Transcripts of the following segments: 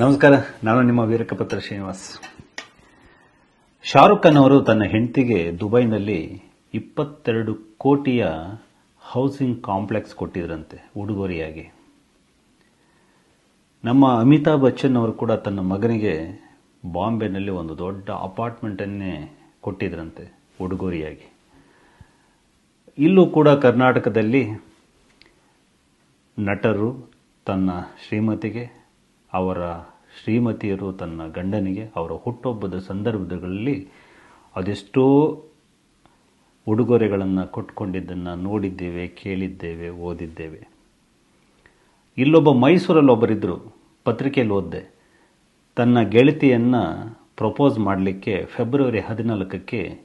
ನಮಸ್ಕಾರ ನಾನು ನಿಮ್ಮ ವೀರಕಪತ್ರ ಶ್ರೀನಿವಾಸ್ ಶಾರುಖ್ ಖಾನ್ ಅವರು ತನ್ನ ಹೆಂಡತಿಗೆ ದುಬೈನಲ್ಲಿ ಇಪ್ಪತ್ತೆರಡು ಕೋಟಿಯ ಹೌಸಿಂಗ್ ಕಾಂಪ್ಲೆಕ್ಸ್ ಕೊಟ್ಟಿದ್ರಂತೆ, ಉಡುಗೊರೆಯಾಗಿ. ನಮ್ಮ ಅಮಿತಾಬ್ ಬಚ್ಚನ್ ಅವರು ಕೂಡ ತನ್ನ ಮಗನಿಗೆ ಬಾಂಬೆನಲ್ಲಿ ಒಂದು ದೊಡ್ಡ ಅಪಾರ್ಟ್ಮೆಂಟನ್ನೇ ಕೊಟ್ಟಿದ್ರಂತೆ, ಉಡುಗೊರೆಯಾಗಿ. ಇಲ್ಲೂ ಕೂಡ ಕರ್ನಾಟಕದಲ್ಲಿ ನಟರು ತನ್ನ ಶ್ರೀಮತಿಗೆ, ಅವರ ಶ್ರೀಮತಿಯರು ತನ್ನ ಗಂಡನಿಗೆ ಅವರ ಹುಟ್ಟುಹಬ್ಬದ ಸಂದರ್ಭಗಳಲ್ಲಿ ಅದೆಷ್ಟೋ ಉಡುಗೊರೆಗಳನ್ನು ಕೊಟ್ಕೊಂಡಿದ್ದನ್ನು ನೋಡಿದ್ದೇವೆ, ಕೇಳಿದ್ದೇವೆ, ಓದಿದ್ದೇವೆ. ಇಲ್ಲೊಬ್ಬ ಮೈಸೂರಲ್ಲಿ ಒಬ್ಬರಿದ್ದರು ಪತ್ರಿಕೆಯಲ್ಲಿ ಓದಿದೆ. ತನ್ನ ಗೆಳತಿಯನ್ನು ಪ್ರಪೋಸ್ ಮಾಡಲಿಕ್ಕೆ ಫೆಬ್ರವರಿ ಹದಿನಾಲ್ಕಕ್ಕೆ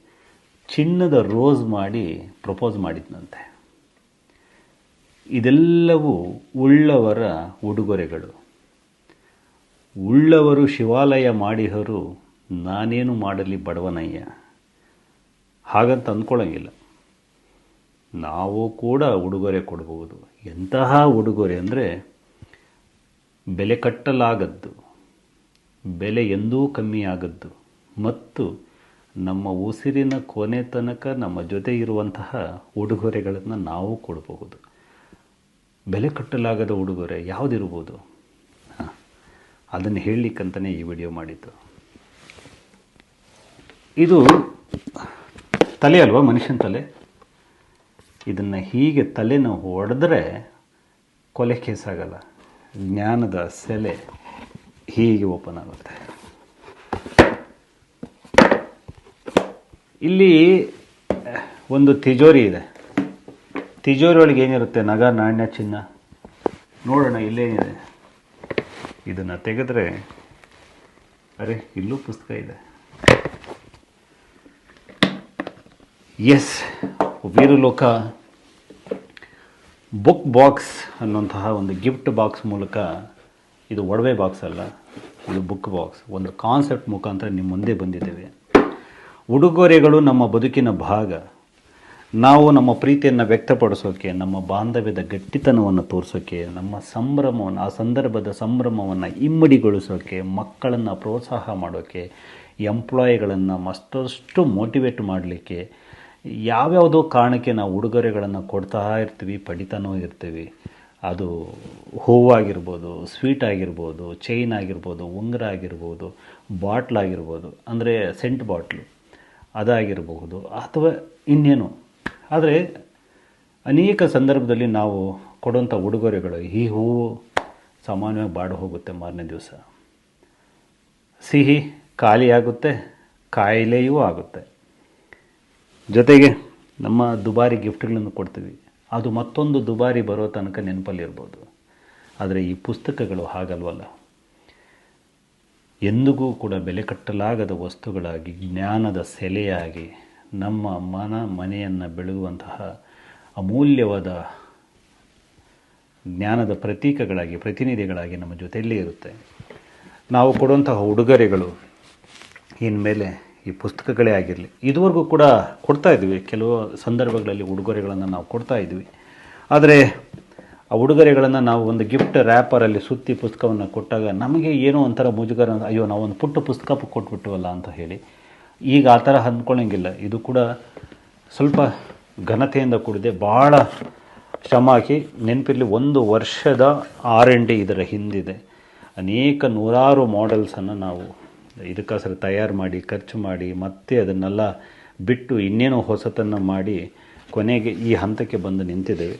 ಚಿನ್ನದ ರೋಸ್ ಮಾಡಿ ಪ್ರಪೋಸ್ ಮಾಡಿದ್ನಂತೆ. ಇದೆಲ್ಲವೂ ಉಳ್ಳವರ ಉಡುಗೊರೆಗಳು. ಉಳ್ಳವರು ಶಿವಾಲಯ ಮಾಡಿಹರು ನಾನೇನು ಮಾಡಲಿ ಬಡವನಯ್ಯ? ಹಾಗಂತ ಅಂದ್ಕೊಳ್ಳೋಂಗಿಲ್ಲ ನಾವು ಕೂಡ ಉಡುಗೊರೆ ಕೊಡಬಹುದು ಎಂತಹ ಉಡುಗೊರೆ ಅಂದರೆ ಬೆಲೆ ಕಟ್ಟಲಾಗದ್ದು, ಬೆಲೆ ಎಂದೂ ಕಮ್ಮಿಯಾಗದ್ದು ಮತ್ತು ನಮ್ಮ ಉಸಿರಿನ ಕೊನೆ ತನಕ ನಮ್ಮ ಜೊತೆ ಇರುವಂತಹ ಉಡುಗೊರೆಗಳನ್ನು ನಾವು ಕೊಡಬಹುದು ಬೆಲೆ ಕಟ್ಟಲಾಗದ ಉಡುಗೊರೆ ಯಾವುದಿರ್ಬೋದು? ಅದನ್ನು ಹೇಳಲಿಕ್ಕಂತಲೇ ಈ ವಿಡಿಯೋ ಮಾಡಿದ್ದು. ಇದು ತಲೆ ಅಲ್ವಾ, ಮನುಷ್ಯನ ತಲೆ? ಇದನ್ನು ಹೀಗೆ ತಲೆನ ಹೊಡೆದ್ರೆ ಕೊಲೆ ಕೇಸಾಗಲ್ಲ. ಜ್ಞಾನದ ಸೆಲೆ ಹೀಗೆ ಓಪನ್ ಆಗುತ್ತೆ. ಇಲ್ಲಿ ಒಂದು ತಿಜೋರಿ ಇದೆ. ತಿಜೋರಿ ಒಳಗೆ ಏನಿರುತ್ತೆ? ನಗ, ನಾಣ್ಯ, ಚಿನ್ನ. ನೋಡೋಣ, ಇಲ್ಲೇನಿದೆ? ಇದನ್ನು ತೆಗೆದ್ರೆ, ಅರೆ, ಇಲ್ಲೂ ಪುಸ್ತಕ ಇದೆ. ಎಸ್, ವೀರಲೋಕ ಬುಕ್ ಬಾಕ್ಸ್ ಅನ್ನುವಂತಹ ಒಂದು ಗಿಫ್ಟ್ ಬಾಕ್ಸ್ ಮೂಲಕ ಇದು ಒಡವೆ ಬಾಕ್ಸ್ ಅಲ್ಲ, ಇದು ಬುಕ್ ಬಾಕ್ಸ್. ಒಂದು ಕಾನ್ಸೆಪ್ಟ್ ಮುಖಾಂತರ ನಿಮ್ಮ ಮುಂದೆ ಬಂದಿದ್ದೇವೆ. ಉಡುಗೊರೆಗಳು ನಮ್ಮ ಬದುಕಿನ ಭಾಗ. ನಾವು ನಮ್ಮ ಪ್ರೀತಿಯನ್ನು ವ್ಯಕ್ತಪಡಿಸೋಕೆ, ನಮ್ಮ ಬಾಂಧವ್ಯದ ಗಟ್ಟಿತನವನ್ನು ತೋರಿಸೋಕೆ, ನಮ್ಮ ಸಂಭ್ರಮವನ್ನು, ಆ ಸಂದರ್ಭದ ಸಂಭ್ರಮವನ್ನು ಇಮ್ಮಡಿಗೊಳಿಸೋಕೆ, ಮಕ್ಕಳನ್ನು ಪ್ರೋತ್ಸಾಹ ಮಾಡೋಕೆ ಎಂಪ್ಲಾಯಿಗಳನ್ನು ಮತ್ತಷ್ಟು ಮೋಟಿವೇಟ್ ಮಾಡಲಿಕ್ಕೆ ಯಾವ್ಯಾವುದೋ ಕಾರಣಕ್ಕೆ ನಾವು ಉಡುಗೊರೆಗಳನ್ನು ಕೊಡ್ತಾ ಇರ್ತೀವಿ, ಪಡಿತಾನೂ ಇರ್ತೀವಿ. ಅದು ಹೂವಾಗಿರ್ಬೋದು ಸ್ವೀಟ್ ಆಗಿರ್ಬೋದು ಚೈನ್ ಆಗಿರ್ಬೋದು, ಉಂಗುರ ಆಗಿರ್ಬೋದು ಬಾಟ್ಲಾಗಿರ್ಬೋದು ಅಂದರೆ ಸೆಂಟ್ ಬಾಟ್ಲು ಅದಾಗಿರಬಹುದು, ಅಥವಾ ಇನ್ನೇನು? ಆದರೆ ಅನೇಕ ಸಂದರ್ಭದಲ್ಲಿ ನಾವು ಕೊಡುವಂಥ ಉಡುಗೊರೆಗಳು ಈ ಹೂವು ಸಾಮಾನ್ಯವಾಗಿ ಬಾಡು ಹೋಗುತ್ತೆ ಮಾರನೇ ದಿವಸ. ಸಿಹಿ ಖಾಲಿಯಾಗುತ್ತೆ, ಕಾಯಿಲೆಯೂ ಆಗುತ್ತೆ. ಜೊತೆಗೆ ನಮ್ಮ ದುಬಾರಿ ಗಿಫ್ಟ್ಗಳನ್ನು ಕೊಡ್ತೀವಿ. ಅದು ಮತ್ತೊಂದು ದುಬಾರಿ ಬರೋ ತನಕ ನೆನಪಲ್ಲಿರ್ಬೋದು ಆದರೆ ಈ ಪುಸ್ತಕಗಳು ಹಾಗಲ್ವಲ್ಲ. ಎಂದಿಗೂ ಕೂಡ ಬೆಲೆ ಕಟ್ಟಲಾಗದ ವಸ್ತುಗಳಾಗಿ, ಜ್ಞಾನದ ಸೆಲೆಯಾಗಿ ನಮ್ಮ ಮನ ಮನೆಯನ್ನು ಬೆಳಗುವಂತಹ ಅಮೂಲ್ಯವಾದ ಜ್ಞಾನದ ಪ್ರತೀಕಗಳಾಗಿ, ಪ್ರತಿನಿಧಿಗಳಾಗಿ ನಮ್ಮ ಜೊತೆಯಲ್ಲೇ ಇರುತ್ತೆ. ನಾವು ಕೊಡುವಂತಹ ಉಡುಗೊರೆಗಳು ಇನ್ಮೇಲೆ ಈ ಪುಸ್ತಕಗಳೇ ಆಗಿರಲಿ. ಇದುವರೆಗೂ ಕೂಡ ಕೊಡ್ತಾ ಇದ್ವಿ. ಕೆಲವು ಸಂದರ್ಭಗಳಲ್ಲಿ ಉಡುಗೊರೆಗಳನ್ನು ನಾವು ಕೊಡ್ತಾ ಇದ್ವಿ. ಆದರೆ ಆ ಉಡುಗೊರೆಗಳನ್ನು ನಾವು ಒಂದು ಗಿಫ್ಟ್ ರ್ಯಾಪರಲ್ಲಿ ಸುತ್ತಿ ಪುಸ್ತಕವನ್ನು ಕೊಟ್ಟಾಗ ನಮಗೆ ಏನೋ ಒಂಥರ ಮುಜುಗರ ಅಯ್ಯೋ ನಾವು ಒಂದು ಪುಟ್ಟ ಪುಸ್ತಕ ಕೊಟ್ಬಿಟ್ಟವಲ್ಲ ಅಂತ ಹೇಳಿ ಈಗ ಆ ಥರ ಅಂದ್ಕೊಳ್ಳೋಂಗಿಲ್ಲ ಇದು ಕೂಡ ಸ್ವಲ್ಪ ಘನತೆಯಿಂದ ಕೂಡಿದೆ. ಭಾಳ ಶ್ರಮ ಹಾಕಿ ನೆನಪಿರಲಿ ಒಂದು ವರ್ಷದ ಆರ್ ಎನ್ ಡಿ ಇದರ ಹಿಂದಿದೆ. ಅನೇಕ ನೂರಾರು ಮಾಡೆಲ್ಸನ್ನು ನಾವು ಇದಕ್ಕೋಸ್ಕರ ತಯಾರು ಮಾಡಿ, ಖರ್ಚು ಮಾಡಿ, ಮತ್ತೆ ಅದನ್ನೆಲ್ಲ ಬಿಟ್ಟು ಇನ್ನೇನೋ ಹೊಸತನ್ನು ಮಾಡಿ ಕೊನೆಗೆ ಈ ಹಂತಕ್ಕೆ ಬಂದು ನಿಂತಿದ್ದೇವೆ.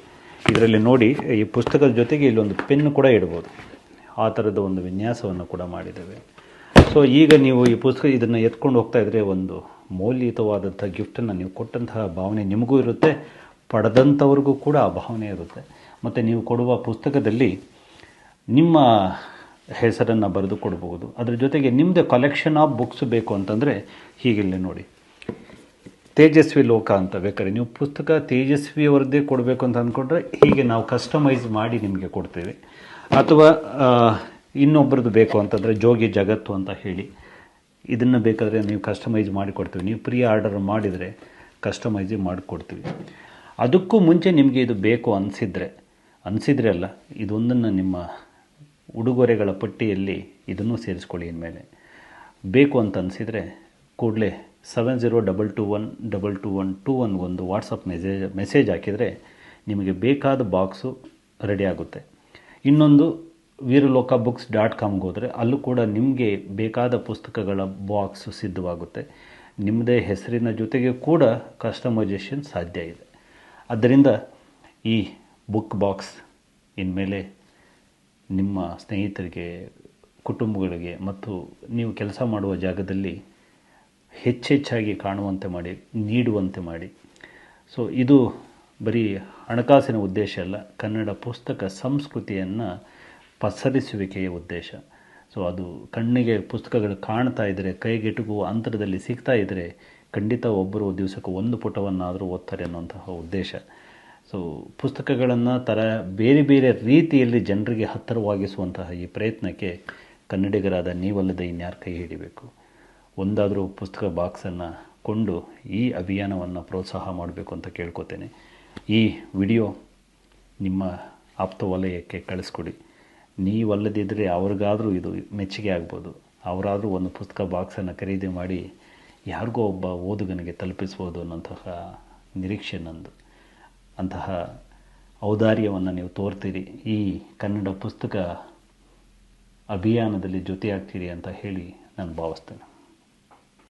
ಇದರಲ್ಲಿ ನೋಡಿ, ಈ ಪುಸ್ತಕದ ಜೊತೆಗೆ ಇಲ್ಲೊಂದು ಪೆನ್ನು ಕೂಡ ಇಡ್ಬೋದು. ಆ ಥರದ ಒಂದು ವಿನ್ಯಾಸವನ್ನು ಕೂಡ ಮಾಡಿದ್ದೇವೆ. ಸೊ ಈಗ ನೀವು ಈ ಪುಸ್ತಕ ಇದನ್ನು ಎತ್ಕೊಂಡು ಹೋಗ್ತಾ ಇದ್ದರೆ ಒಂದು ಮೌಲ್ಯಯುತವಾದಂಥ ಗಿಫ್ಟನ್ನು ನೀವು ಕೊಟ್ಟಂತಹ ಭಾವನೆ ನಿಮಗೂ ಇರುತ್ತೆ, ಪಡೆದಂಥವ್ರಿಗೂ ಕೂಡ ಆ ಭಾವನೆ ಇರುತ್ತೆ. ಮತ್ತು ನೀವು ಕೊಡುವ ಪುಸ್ತಕದಲ್ಲಿ ನಿಮ್ಮ ಹೆಸರನ್ನು ಬರೆದು ಕೊಡಬಹುದು ಅದರ ಜೊತೆಗೆ ನಿಮ್ಮದೇ ಕಲೆಕ್ಷನ್ ಆಫ್ ಬುಕ್ಸ್ ಬೇಕು ಅಂತಂದರೆ ಹೀಗಿಲ್ಲೇ ನೋಡಿ. ತೇಜಸ್ವಿ ಲೋಕ ಅಂತ ಬೇಕಾದ್ರೆ ನೀವು ಪುಸ್ತಕ ತೇಜಸ್ವಿಯವರದ್ದೇ ಕೊಡಬೇಕು ಅಂತ ಅಂದ್ಕೊಂಡ್ರೆ ಹೀಗೆ ನಾವು ಕಸ್ಟಮೈಸ್ ಮಾಡಿ ನಿಮಗೆ ಕೊಡ್ತೇವೆ. ಅಥವಾ ಇನ್ನೊಬ್ಬರದ್ದು ಬೇಕು ಅಂತಂದರೆ ಜೋಗಿ ಜಗತ್ತು ಅಂತ ಹೇಳಿ. ಇದನ್ನು ಬೇಕಾದರೆ ನೀವು ಕಸ್ಟಮೈಸ್ ಮಾಡಿಕೊಡ್ತೀವಿ. ನೀವು ಪ್ರೀ ಆರ್ಡರ್ ಮಾಡಿದರೆ ಕಸ್ಟಮೈಸ್ ಮಾಡಿಕೊಡ್ತೀವಿ. ಅದಕ್ಕೂ ಮುಂಚೆ ನಿಮಗೆ ಇದು ಬೇಕು ಅನಿಸಿದರೆ, ಅನಿಸಿದ್ರೆ ಅಲ್ಲ, ಇದೊಂದನ್ನು ನಿಮ್ಮ ಉಡುಗೊರೆಗಳ ಪಟ್ಟಿಯಲ್ಲಿ ಇದನ್ನು ಸೇರಿಸ್ಕೊಳ್ಳಿ ಇನ್ಮೇಲೆ. ಬೇಕು ಅಂತ ಅನಿಸಿದರೆ ಕೂಡಲೇ seven zero double two one double two one two ಒಂದು ವಾಟ್ಸಪ್ ಮೆಸೇಜ್ ಮೆಸೇಜ್ ಹಾಕಿದರೆ ನಿಮಗೆ ಬೇಕಾದ ಬಾಕ್ಸು ರೆಡಿ ಆಗುತ್ತೆ. ಇನ್ನೊಂದು ವೀರಲೋಕ ಬುಕ್ಸ್ ಡಾಟ್ ಕಾಮ್ಗೆ ಹೋದರೆ ಅಲ್ಲೂ ಕೂಡ ನಿಮಗೆ ಬೇಕಾದ ಪುಸ್ತಕಗಳ ಬಾಕ್ಸ್ ಸಿದ್ಧವಾಗುತ್ತೆ. ನಿಮ್ಮದೇ ಹೆಸರಿನ ಜೊತೆಗೆ ಕೂಡ ಕಸ್ಟಮೈಜೇಷನ್ ಸಾಧ್ಯ ಇದೆ. ಆದ್ದರಿಂದ ಈ ಬುಕ್ ಬಾಕ್ಸ್ ಇನ್ಮೇಲೆ ನಿಮ್ಮ ಸ್ನೇಹಿತರಿಗೆ, ಕುಟುಂಬಗಳಿಗೆ ಮತ್ತು ನೀವು ಕೆಲಸ ಮಾಡುವ ಜಾಗದಲ್ಲಿ ಹೆಚ್ಚೆಚ್ಚಾಗಿ ಕಾಣುವಂತೆ ಮಾಡಿ, ನೀಡುವಂತೆ ಮಾಡಿ. ಸೊ ಇದು ಬರೀ ಹಣಕಾಸಿನ ಉದ್ದೇಶ ಅಲ್ಲ, ಕನ್ನಡ ಪುಸ್ತಕ ಸಂಸ್ಕೃತಿಯನ್ನು ಪಸರಿಸುವಿಕೆಯ ಉದ್ದೇಶ. ಸೊ ಅದು ಕಣ್ಣಿಗೆ ಪುಸ್ತಕಗಳು ಕಾಣ್ತಾ ಇದ್ದರೆ ಕೈಗೆಟುಕುವ ಅಂತರದಲ್ಲಿ ಸಿಗ್ತಾ ಇದ್ದರೆ ಖಂಡಿತ ಒಬ್ಬರು ದಿವಸಕ್ಕೆ ಒಂದು ಪುಟವನ್ನಾದರೂ ಓದ್ತಾರೆ ಅನ್ನುವಂತಹ ಉದ್ದೇಶ. ಸೊ ಪುಸ್ತಕಗಳನ್ನು ತರ ಬೇರೆ ಬೇರೆ ರೀತಿಯಲ್ಲಿ ಜನರಿಗೆ ಹತ್ತಿರವಾಗಿಸುವಂತಹ ಈ ಪ್ರಯತ್ನಕ್ಕೆ ಕನ್ನಡಿಗರಾದ ನೀವಲ್ಲದೆ ಇನ್ಯಾರು ಕೈ ಹಿಡಿಬೇಕು? ಒಂದಾದರೂ ಪುಸ್ತಕ ಬಾಕ್ಸನ್ನು ಕೊಂಡು ಈ ಅಭಿಯಾನವನ್ನು ಪ್ರೋತ್ಸಾಹ ಮಾಡಬೇಕು ಅಂತ ಕೇಳ್ಕೊತೇನೆ. ಈ ವಿಡಿಯೋ ನಿಮ್ಮ ಆಪ್ತ ವಲಯಕ್ಕೆ ಕಳಿಸ್ಕೊಡಿ. ನೀವಲ್ಲದಿದ್ದರೆ ಅವ್ರಿಗಾದರೂ ಇದು ಮೆಚ್ಚುಗೆ ಆಗ್ಬೋದು. ಅವರಾದರೂ ಒಂದು ಪುಸ್ತಕ ಬಾಕ್ಸನ್ನು ಖರೀದಿ ಮಾಡಿ ಯಾರಿಗೋ ಒಬ್ಬ ಓದುಗನಿಗೆ ತಲುಪಿಸ್ಬೋದು ಅನ್ನೋಂತಹ ನಿರೀಕ್ಷೆ ನಂದು. ಅಂತಹ ಔದಾರ್ಯವನ್ನು ನೀವು ತೋರ್ತೀರಿ. ಈ ಕನ್ನಡ ಪುಸ್ತಕ ಅಭಿಯಾನದಲ್ಲಿ ಜೊತೆಯಾಗ್ತೀರಿ ಅಂತ ಹೇಳಿ ನಾನು ಭಾವಿಸ್ತೇನೆ.